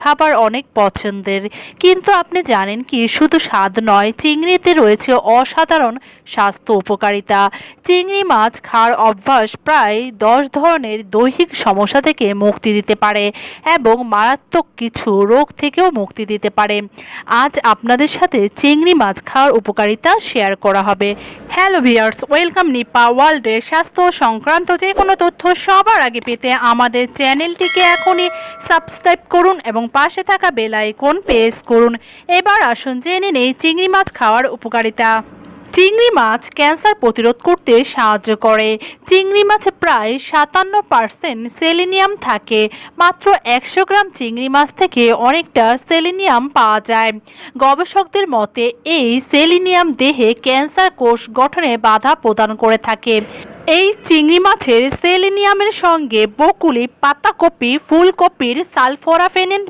খাবার অনেক পছন্দের। কিন্তু আপনি জানেন কি, শুধু স্বাদ নয়, চিংড়িতে রয়েছে অসাধারণ স্বাস্থ্য উপকারিতা। চিংড়ি মাছ খাওয়ার অভ্যাস প্রায় দশ ধরনের দৈহিক সমস্যা থেকে মুক্তি দিতে পারে এবং মারাত্মক কিছু রোগ থেকেও মুক্তি দিতে পারে। আজ আপনাদের সাথে চিংড়ি মাছ খাওয়ার উপকারিতা শেয়ার করা হবে। হ্যালো ভিয়ার্স ওয়েলকাম নিপা ওয়ার্ল্ডে স্বাস্থ্য সংক্রান্ত যে কোনো তথ্য সবার আগে পেতে আমাদের চ্যানেলটিকে এখনই সাবস্ক্রাইব করুন এবং পাশে থাকা বেল আইকন প্রেস করুন। এবার আসুন জেনে নেই চিংড়ি মাছ খাওয়ার উপকারিতা। চিংড়ি মাছ ক্যান্সার প্রতিরোধ করতে সাহায্য করে। চিংড়ি মাছে প্রায় সাতান্ন পার্সেন্ট সেলিনিয়াম থাকে। মাত্র একশো গ্রাম চিংড়ি মাছ থেকে অনেকটা সেলিনিয়াম পাওয়া যায়। গবেষকদের মতে, এই সেলিনিয়াম দেহে ক্যান্সার কোষ গঠনে বাধা প্রদান করে থাকে। এই চিংড়ি মাছের সেলিনিয়ামের সঙ্গে বকুলি পাতাকপি ফুলকপির সালফোরাফেনিন